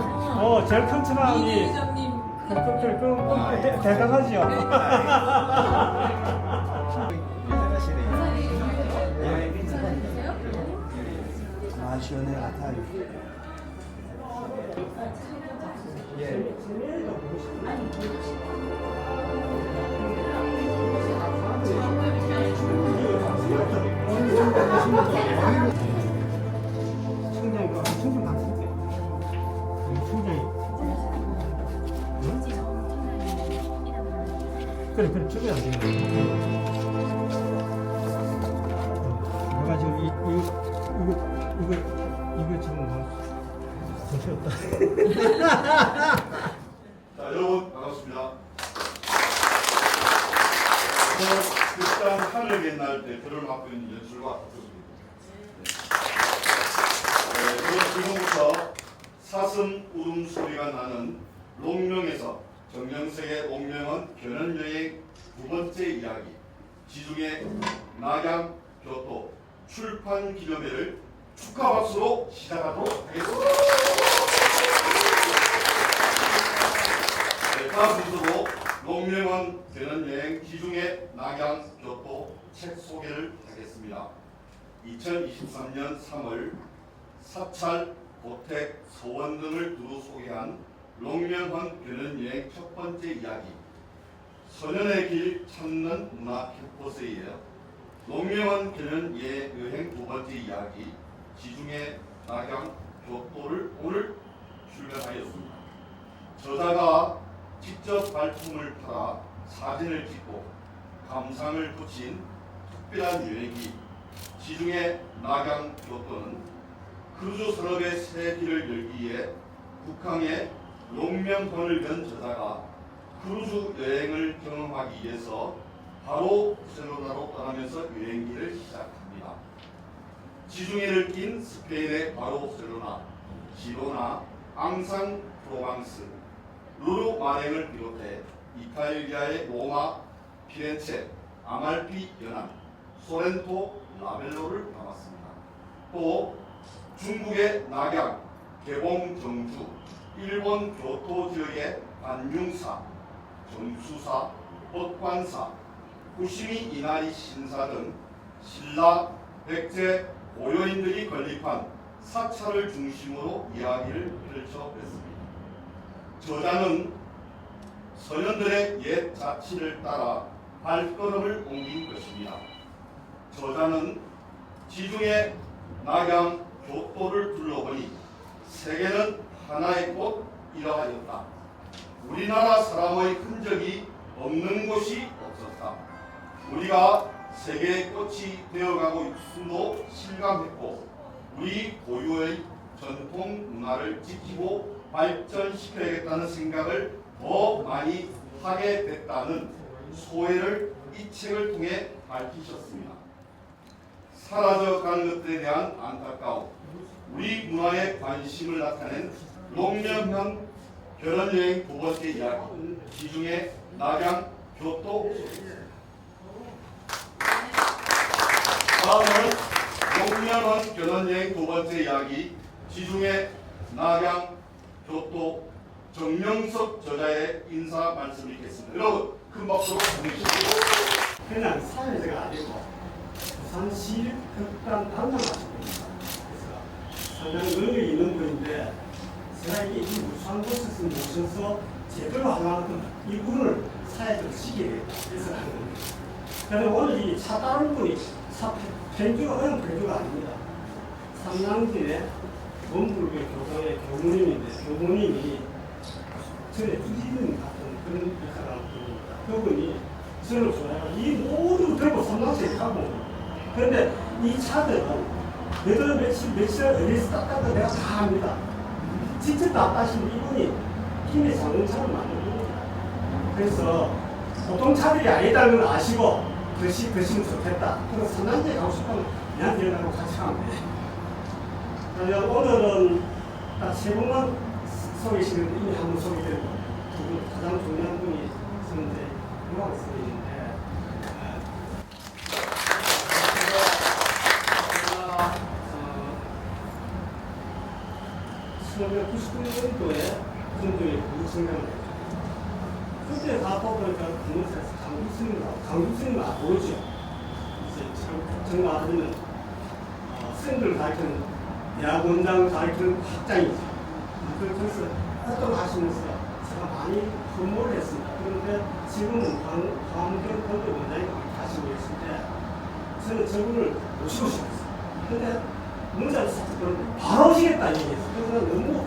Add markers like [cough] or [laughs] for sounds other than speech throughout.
어, 제일 큰 그, 그, 대- 대단하지요. 아 시원해 같아요. 청장이 그래, 그래, 저게 안 되는 거야. 내가 지금 이, 이, 이거, 이거, 이거 지금 뭐, 정신 없다. [laughs] 자, 여러분 반갑습니다. 극단 하늘 옛날 대표를 맡고 있는 연출가 박수입니다. 네, 그럼 지금부터 사슴 울음소리가 나는 롱명에서 정명석의 롱명은 견연여행 두 번째 이야기 지중해 낙양 교토 출판 기념회를 축하 박수로 시작하도록 하겠습니다. 네, 다음 순서로 농명원 되는 여행 기중의 낙양 교토 책 소개를 하겠습니다. 2023년 3월 사찰, 고택, 소원 등을 두루 소개한 농명원 되는 여행 첫 번째 이야기 소년의 길 찾는 문화 캠퍼스이에요. 되는 예 여행 두 번째 이야기 지중해 낙양 교토를 오늘 출간하였습니다. 저자가 직접 발품을 팔아 사진을 찍고 감상을 붙인 특별한 여행기 지중해 낙양 교토는 크루즈 산업의 새 길을 열기 위해 북한의 농명권을 건 저자가 크루즈 여행을 경험하기 위해서 바로 세로나로 떠나면서 여행기를 시작합니다. 지중해를 낀 스페인의 바로셀로나, 지로나, 앙상 프로방스, 루루 마랭을 비롯해 이탈리아의 로마, 피렌체, 아말피 연안, 소렌토, 라벨로를 담았습니다. 또 중국의 낙양, 개봉 정주, 일본 교토 지역의 안융사, 정수사, 법관사, 후시미 이나리 신사 등 신라, 백제, 고려인들이 건립한 사찰을 중심으로 이야기를 펼쳐냈습니다. 저자는 서현들의 옛 자치를 따라 발걸음을 옮긴 것입니다. 저자는 지중해 낙양 교토를 둘러보니 세계는 하나의 꽃 이러하였다. 우리나라 사람의 흔적이 없는 곳이 없었다. 우리가 세계의 꽃이 되어가고 있음도 실감했고 우리 고유의 전통 문화를 지키고 발전시켜야겠다는 생각을 더 많이 하게 됐다는 소회를 이 책을 통해 밝히셨습니다. 사라져가는 것들에 대한 안타까움, 우리 문화에 관심을 나타낸 농명형 결혼여행 두 번째 이야기, 지중해 낙양 교토 다음은 용면원 결혼여행 두 번째 이야기 지중해 낙양 교토 정명석 저자의 인사 말씀 읽겠습니다. 여러분 큰 박수로 보내주시고 그냥 사회자가 아니고 부산시 극단 단장하십니다. 그래서 상당히 의미 있는 분인데 제가 이게 이 곳에서 모셔서 제대로 하려는 이 분을 사회적으로 시기에 그래서 하는 겁니다. 그런데 오늘 이 차 따르는 분이 차 펜주가 어려운 펜주가 아닙니다. 삼남진의 원불교 교당의 교무님인데 교무님이 전에 주지는 같은 그런 역할을 하는 분입니다. 그분이 저를 좋아해요. 이 모든 들고 삼남진에 가고 그런데 이 차들은 몇월 며칠 며칠 어디서 땄다고 내가 다 압니다. 다 따신 이분이 힘의 자동차를 만드는 겁니다. 그래서 보통 차들이 아니다는 걸 아시고 드시, 드시면 좋겠다. 그래서 산란제 가고 싶으면 얘한테 연락하고 같이 가면 돼. 오늘은 딱세 분만 소개시키는데 이미 한분 소개드리고 두 분 가장 중요한 분이 있는데 유학 선생님인데 제가 어, 1999년도에 군도에 구성명을 했죠. 그때 강국스님 나오고 강국스님 아 모르죠. 이제 참 정말 아니면 어, 쌤들 가르치는 대학 원장 가르치는 학장이죠. 그- 그래서 활동하시면서 제가 많이 근무를 했습니다. 그런데 지금은 강, 강경 건대 원장이 하시고 계신데 저는 저분을 모시고 싶었어요. 근데 문자를 싹 듣는데 바로 오시겠다 얘기했어요. 그래서 너무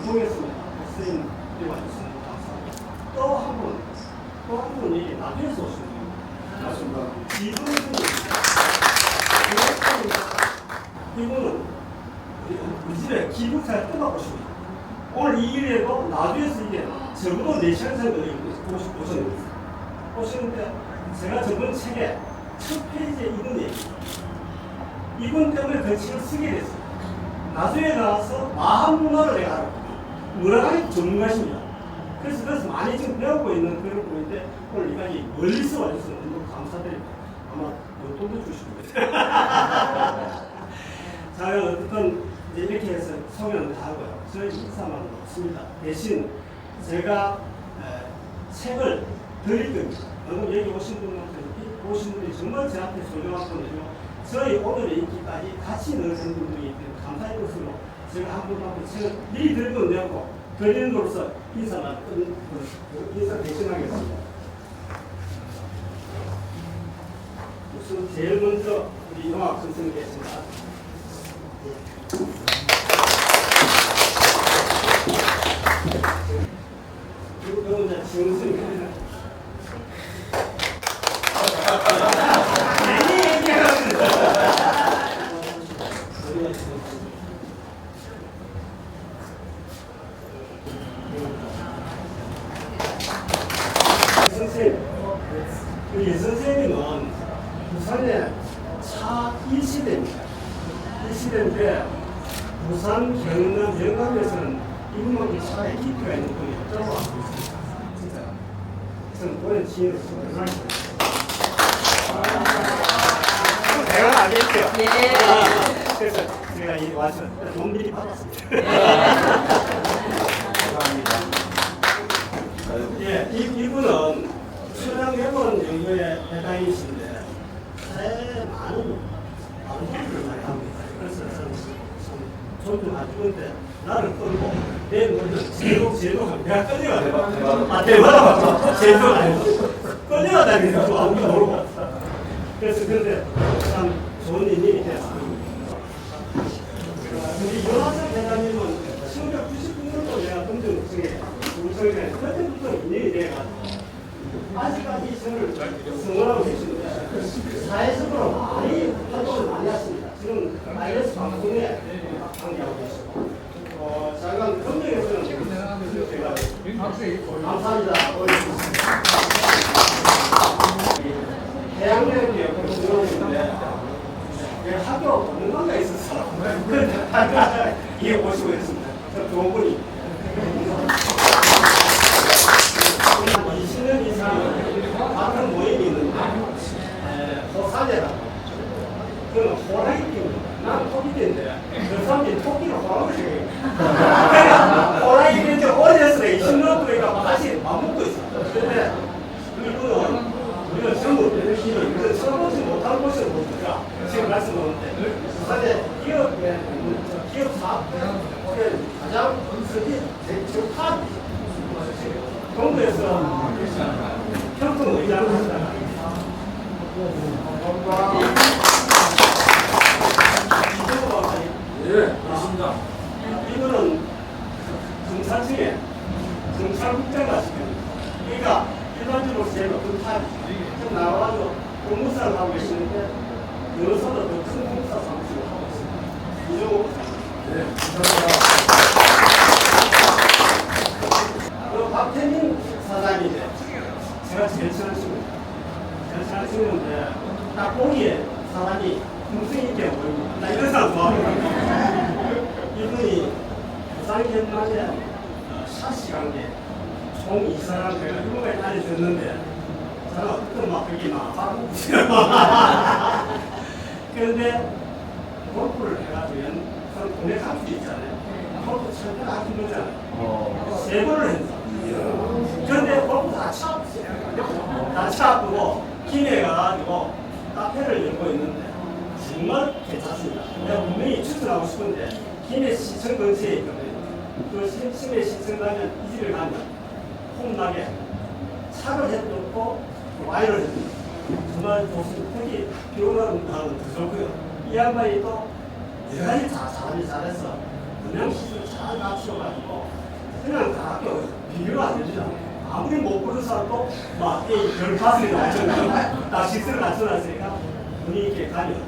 이리 와주셔서 너무 감사합니다. 또 한 분, 또 한분 얘기 나중에서 오신 분입니다. 맞습니다. 이분은 이분은 우리, 집에 기부사에 떠나보십니다. 오늘 이 일에도 나중에서 이게 적어도 4시간 정도 오셨는데 오시는데 제가 적은 책에 첫 페이지에 이런 얘기 이분 때문에 그 책을 쓰게 됐어요. 나중에 나와서 마한 문화를 내가 알았거든요. 문화관의 전문가십니다. 그래서 그래서 많이 지금 배우고 있는 그런 분인데 오늘 이까지 멀리서 와주셔서 너무 감사드립니다. 아마 용돈도 주시고 [laughs] 자, 어쨌든 이렇게 해서 소개는 다 하고요. 저희 인사만 없습니다. 대신 제가 에, 책을 드릴 겁니다. 방금 여기 오신 분한테 오신 분이 정말 저한테 소중한 분이고 저희 오늘의 인기까지 같이 넣으신 분들이 감사의 뜻으로 제가 한분한분 책을 미리 들고 내고 드리는 으로서 인사만 끝, 그, 인사 대신하겠습니다. 우선 제일 먼저 우리 영화 선생님 계십니다. 그리고 이제 지원 선생님. 괜히 얘기하는 선생님, 그 예 선생님은 부산에 차 1시대입니다. 1시대인데 부산, 경남, 영남에서는 이분만큼 차에 깊이가 있는 분이 없다고 알고 있습니다. 진짜. 저는 오랜 지인으로 정말 내가 아니겠어요. 네. 아, 그래서 제가 이 와서 돈 미리 받았습니다. 예, 이, 이분은 수량해본 연구의 대장이신데 새 많은 방송들을 많이 합니다. 그래서 저는 참 존중하고 있는데 나를 끌고 내 머리는 제로 제로 내가 끌려가요. 아 대박 제로 아니고 끌려가다니까 아무도 모르고 그래서 근데 참 좋은 일이 됐습니다. 우리 윤하선 대장님은 1999년도 내가 검정 중에 우성에 그때부터 인연이 돼가지고 저를 성원하고 계시는데 사회적으로 많이 활동을 많이 하십니다. 지금 IS 방송에 관계하고 계시고 어, 잠깐 검정에서는 제가 감사합니다. 대학교에 공부하는데 예, 학교 공간가 있었어. 근데 학교 이해 오시고 있습니다. 저두 분이. 한 20년 이상 같은 모임이 있는데 에, 호사제라고. 그는 호랑이 끼고 난 토끼인데 그 사람이 토끼를 호랑이 생각해. 그러니까 호랑이는 이제 어렸을 때 20년 동안 다시 맘먹고 있어. 근데 이분은 우리가 전부 이런 쳐보지 못한 곳을 보니까 지금 말씀하는데 사실 기업의 기업 사업의 가장 스피 제일 탑 동부에서 평통 의장을 하시다가 예, 맞습니다. 이분은 경찰청에 경찰국장을 하시거든요. 그러니까 일반적으로 제일 높은 타입. 좀 나와가지고 공무사를 하고 계시는데 여러분들 더큰 행사 장소로 하고 있습니다. 네, 감사합니다. 그럼 박태민 사장님, 제가 제일 친하십니다. 제일 친하신 건데, 딱 보기에 사람이 동생이 게 보이고, 나 이런 사람 좋아합니다. 이분이 부산견만에 샷시 관계 총 이사람 제가 흉을 다녔었는데, 저는 어떤 막 그게 막, 바로 그런데 골프를 해가지고 연, 그런 동네 갈수 있잖아요. 골프 절대 안 힘들잖아요. 세 번을 했어. 그런데 골프 다 차없어요. 다 차고 김해 가가지고 카페를 열고 있는데 정말 괜찮습니다. 내가 분명히 추천하고 싶은데 김해 시청 근처에 있거든요. 그 시- 김해 시청 가면 이 집에 가면 홈나게 차를 해놓고 와이를 해줍니다. 정말 오는 날은 더 좋고요. 이 양반이 또다 잘하니 잘해서 그냥 시설 잘 갖추어가지고 그냥 가볍게 비교가 안 됩니다. 아무리 못 부른 사람도 막이별 가슴이 나오잖아요. 다 시설을 갖춰놨으니까 분위기 있게 가면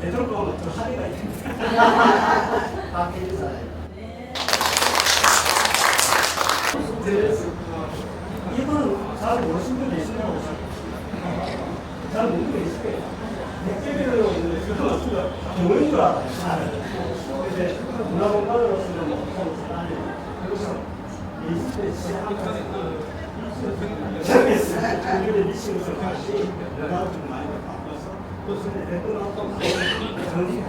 되도록 하면 더 할애가 있습니다. [laughs] 다 괜찮아요. 이분은 잘 모르신 분이. 잘 있는 같 이연락을 좀 많이 바꿔서 또 손에 대도 또 전이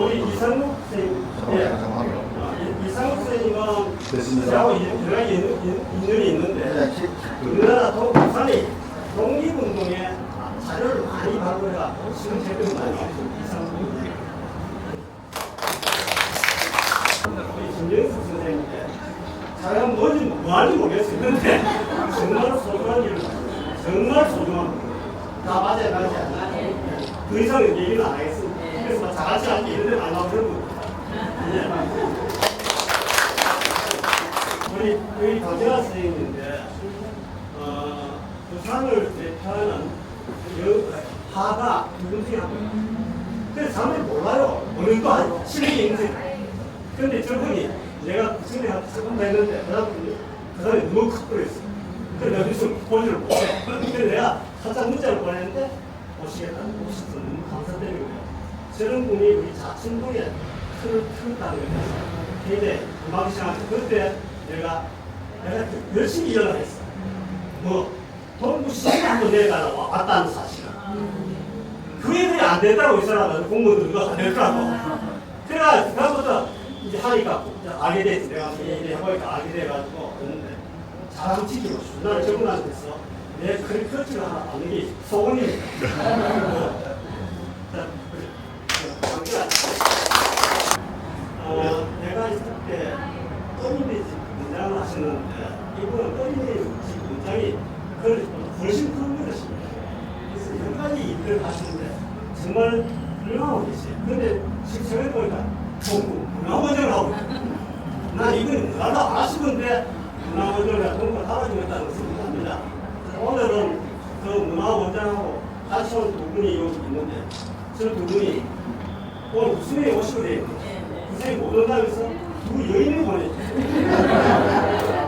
우리 이상국 선생님, 예. 아, 이- 이상국 여러 가지 인- 인연이 있는데 우리나라 동, 부산이 독립운동에 자료를 많이 발굴해가 지금 책을 많이 쓰고 이상국 선생님. 우리 김영수 선생님인데 자기가 뭔지 뭐하는지 모르겠어요. 근데 정말 소중한 하셨어요. 정말 소중한 분. 다 맞아요, 맞아요. 그 이상 얘기는 안 하겠습니다. 그래서 막 자같이 할게 이런 데는 안 나오는 분. 예. 우리 우리 강재화 선생님인데 어, 부산을 대표하는 여, 하가 윤승하고 그래서 사람들이 몰라요. 모르는 거 아니고 실력이 있는. 근데 저분이 내가 그 친구한테 조금 했는데 그 사람이 그 사람이 너무 커버렸어. 그래서 내가 뉴스 보지를 못해. 근데 내가 살짝 문자를 보냈는데 오시겠다는 오셔서 너무 감사드리고요. 저런 분이 우리 자친동에 틀을 틀었다는 거예요. 굉장히 음악이 시작하죠. 그때 내가 내가 열심히 일을 했어. 뭐 동부 시장에 한번 내려가라 왔다는 사실은. 그게 그게 안 된다고 이 사람은 공무원들 누가 안 되더라고. 그래가 그다음부터 이제 하니까 이제 알게 됐지. 내가 이제 해보니까 알게 돼가지고 그랬는데 잘하고 지키고 싶어. 나는 적응하게 됐어. 내 커치를 하나 받는 게 소원입니다. [laughs] 자, 그래. 관계가 어, 내가 있을 때 떠님이 집 문장을 하시는데 이분은 떠님이 집 문장이 그걸 훨씬 큰 것입니다. 그래서 여러 가지 일을 하시는데 정말 훌륭하고 계세요. 근데 실천해 보니까 공부, 문화원장을 하고 있어요. 난 이건 나도 안 하시는데 문화원장을 공부가 달아주겠다는 것을 합니다. 오늘은 그 문화원장하고 같이 온 두 분이 여기 있는데 저 두 분이 오늘 무슨에 오시게 돼요. 그새 못 온다면서 두 여인을 보내죠.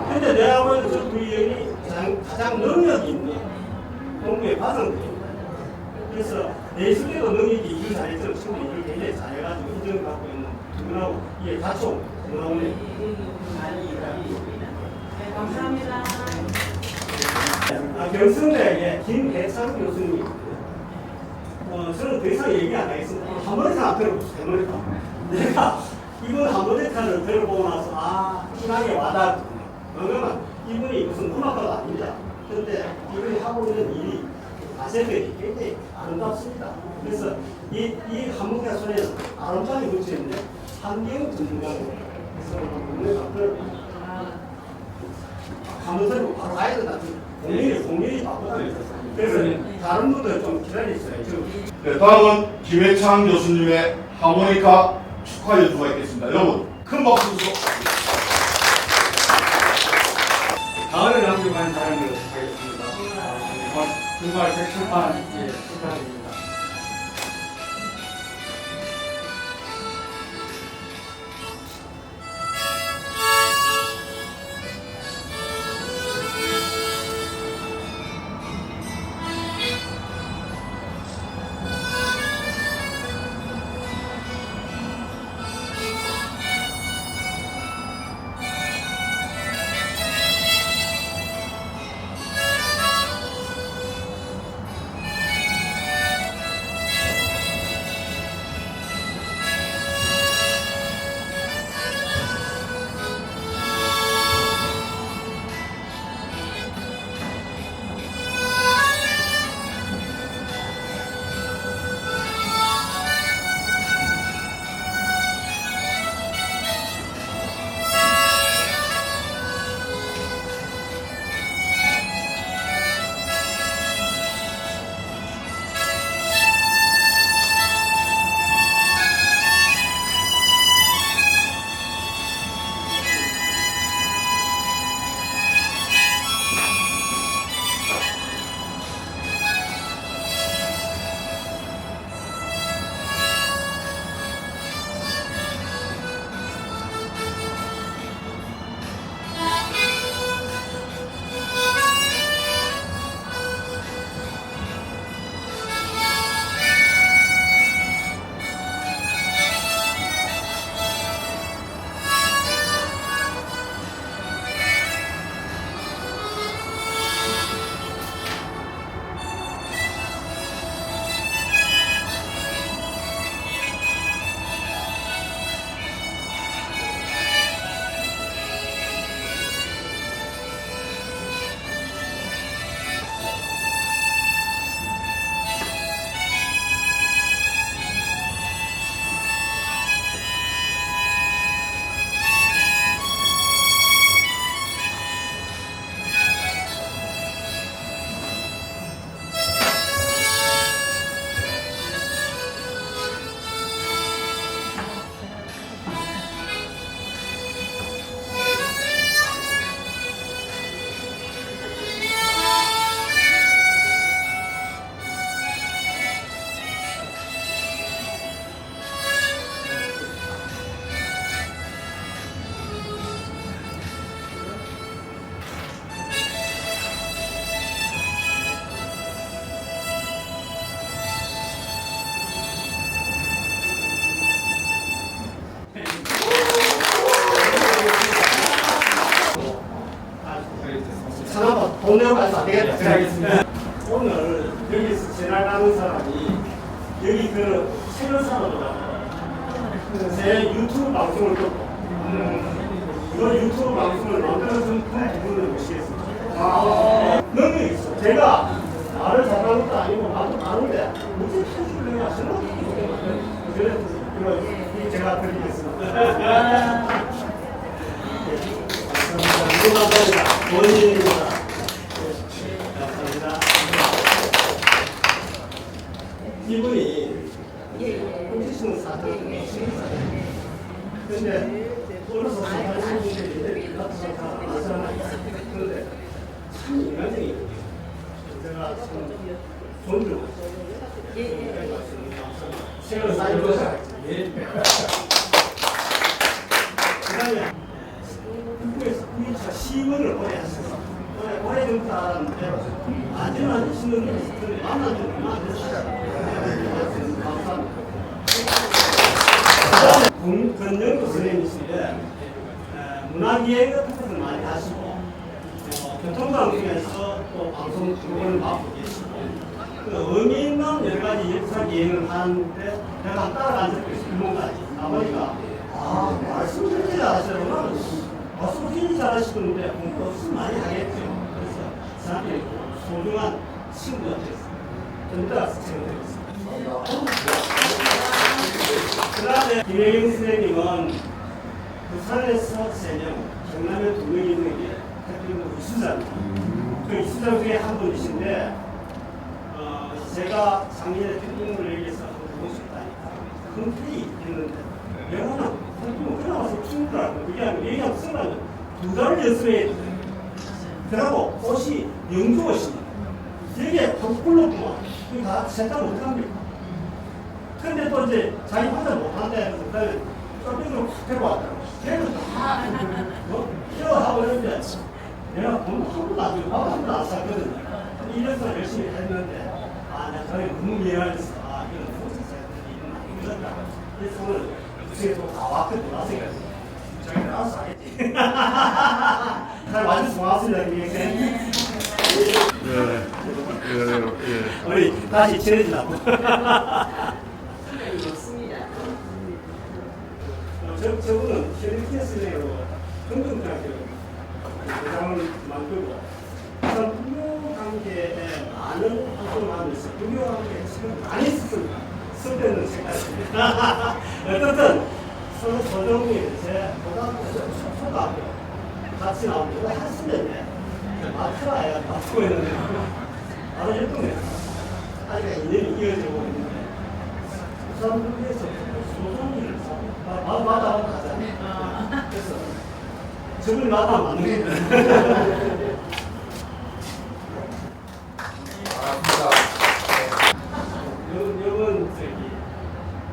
근데 내가 보는 저두 여인이 가장, 가장 능력이 있는 공부에 과정들입니다. 그래서 내 있을 때도 능력이 일을 잘했죠. 친구 일을 굉장히 잘해가지고 인정을 받고 있는 두 문화원에 네, 감사합니다. 아, 경성대학의 김대창 교수님. 어, 저는 더 이상 얘기 안 하겠습니다. 이상 안 들어보세요. 이상. 내가 이번 한번대탄을 들어보고 나서 아, 희망이 와닿았군요. 왜냐면 이분이 무슨 문학가가 아닙니다. 그런데 이분이 하고 있는 일이 가세들이 굉장히 아름답습니다. 그래서 이, 이 한문대 손에는 아름다움이 묻혀 있는데 환경 전문가고 그래서 문을 앞을 가면서 바로 가야 된다. 공일이 공일이 바쁘다. 그래서 다른 분들 좀 기다리세요. 네, 다음은 김해창 교수님의 하모니카 축하 연주가 있겠습니다. 여러분 큰 박수 주세요. 가을을 남겨간 사람을 하겠습니다. 어, 정말 백출판 예, 축하드립니다. 이거 이 제가 드리겠습니다. 감사합니다. 감사합니다. 원인입니다. 네, 감사합니다. 이분이 훔치시는 사람이 근데 어려서 사는 분들이 나타나서 안 하잖아요. 그런데 참 인간적이거든요. 제가 참 존중. 책을 쌓인 것을 그다음에 한국에서 2차 시문을 오래 했어요. 오래 오래 좀 따는데 아직은 안 치는 게 있었는데 만난 지 얼마 안 됐어요. 감사합니다. 군- 권영구 선생님이신데 어, 문화기획 같은 것을 많이 하시고 어, 교통방송에서 또 방송 프로그램을 맡고 계시고 그 의미 있는 여러 가지 역사 기행을 하는데 내가 따라간 적도 있어요. 일본까지 아버지가 아 말씀 굉장히 잘하시구나 말씀 굉장히 잘하시는데 공부 많이 하겠죠. 그래서 저한테 소중한 친구가. 좀 이따가 책을 드리겠습니다. 그 다음에 김혜경 선생님은 부산에서 3명, 경남에 2명 있는 게 대표님 이수장입니다. 그 이수장 중에 한 분이신데 어, 제가 작년에 대표님을 얘기해서 한번 보고 싶다니까 흔쾌히 했는데 영어는 대표님 그냥 와서 친구라고 그게 아니고 얘기하고 쓰려면 두 달을 연습해야 돼. 그리고 옷이 영주옷이 되게 덕불로구만. 그거 다 생각 못합니까? 근데 또 이제 자기 혼자 못한다 해서 그다음에 서빙으로 확 데려왔더라고. 어? 케어하고 있는데 내가 번도 안한 번도 안 샀거든요. 근데 이래서 열심히 했는데 아, 내가 저희 미안해서 아, 되는데 이건 아닌 것 같다. 그래서 오늘 부서에서 다 왔거든. 와서니까 저기 나와서 하겠지. 잘 와주셔서 고맙습니다. 예, 예, 예. 우리 다시 친해지라고. 어, 저, 저분은 셰리티스네로 금융대학교 대장을 만들고 우선 부모 관계에 많은 활동을 하면서 부모 관계에 지금 많이 썼습니다. 쓸데없는 생각입니다. 어쨌든 서로 서정이 제 고등학교, 초등학교 같이 나오고 했으면 마트라 해야 맞고 있는데 바로 활동해요. 아직 인연이 이어지고 있는데 부산국에서 소송일을 마다 가잖아요. 그래서 저걸 마다 맞는 거예요. 요- 요건 저기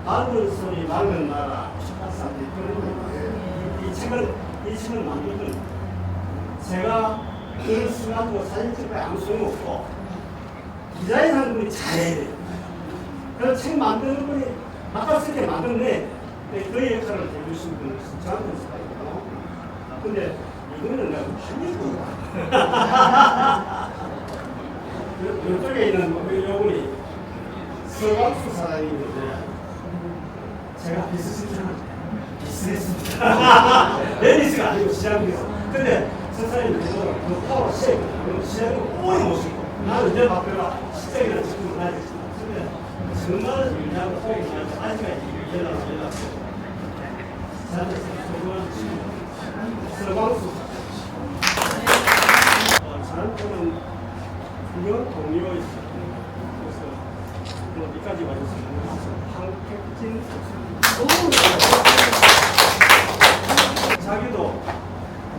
맑은 소리 맑은 나라 식판사인데 그런 이, 이 책을 이 책을 만들던 제가 그 순간도 사진 찍고 아무 소용 없고 디자인하는 분이 잘해야 돼요. 그래서 책 만드는 분이 아깝게 만드는데 그 역할을 해주신 분이 저한테 있어요. 근데 이거는 내가 한입니다. 이쪽에 있는 요분이 서강수 사장님인데 제가 비슷했잖아요. 비슷했습니다. 레디스가 아니고 시장에서. 근데 선사님이 그 파워 쉐이크, 시장에 오래 모시고 나는 이제 바꾸라 시장이나 지 자기도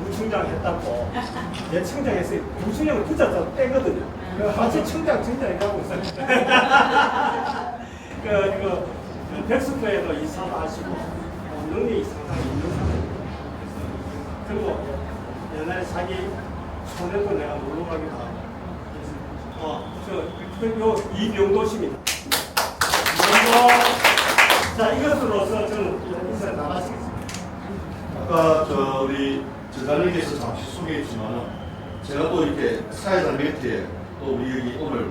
무청장 했다고 내 청장했어요. 무청장을 붙잡자 떼거든요. 그 마치 청장 청장이라고 있어요. [laughs] 그 이거 그 백수교에도 이사도 하시고 어, 능력이 상당히 있는. 그래서 그리고 옛날에 자기 손해도 내가 놀러 가기도 하고 어, 저, 그, 요, 이병도십니다. 이병도. 자, 이것으로서 저는 인사 나가시겠습니다. 아까 저 우리 저자님께서 잠시 소개했지만 제가 또 이렇게 사회자 멘트에 또 우리 여기 오늘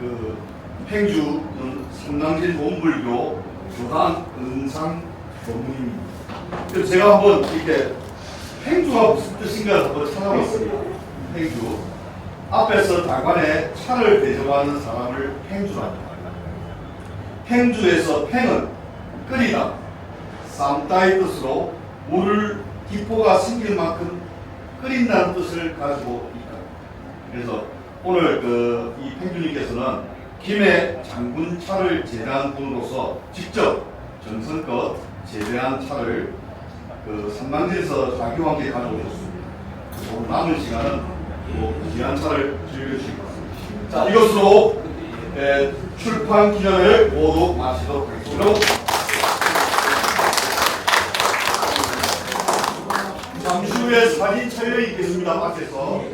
그 팽주는 삼강진 원불교 교단 은상 법문입니다. 그래서 제가 한번 이렇게 팽주가 무슨 뜻인가 한번 찾아봤습니다. 팽주. 앞에서 당관에 차를 대접하는 사람을 팽주랍니다. 팽주에서 팽은 끓이다. 쌈따의 뜻으로 물을 기포가 생길 만큼 끓인다는 뜻을 가지고 있다. 그래서 오늘 그 이 팽주님께서는 김해 장군 차를 제대한 분으로서 직접 정성껏 제대한 차를 그 삼망지에서 자기와 함께 가져오셨습니다. 오늘 남은 시간은 뭐 귀한 차를 즐겨주시기 바랍니다. 자 이것으로 에, 출판 기념회를 모두 마치도록 하겠습니다. 잠시 후에 사진 촬영이 있겠습니다. 앞에서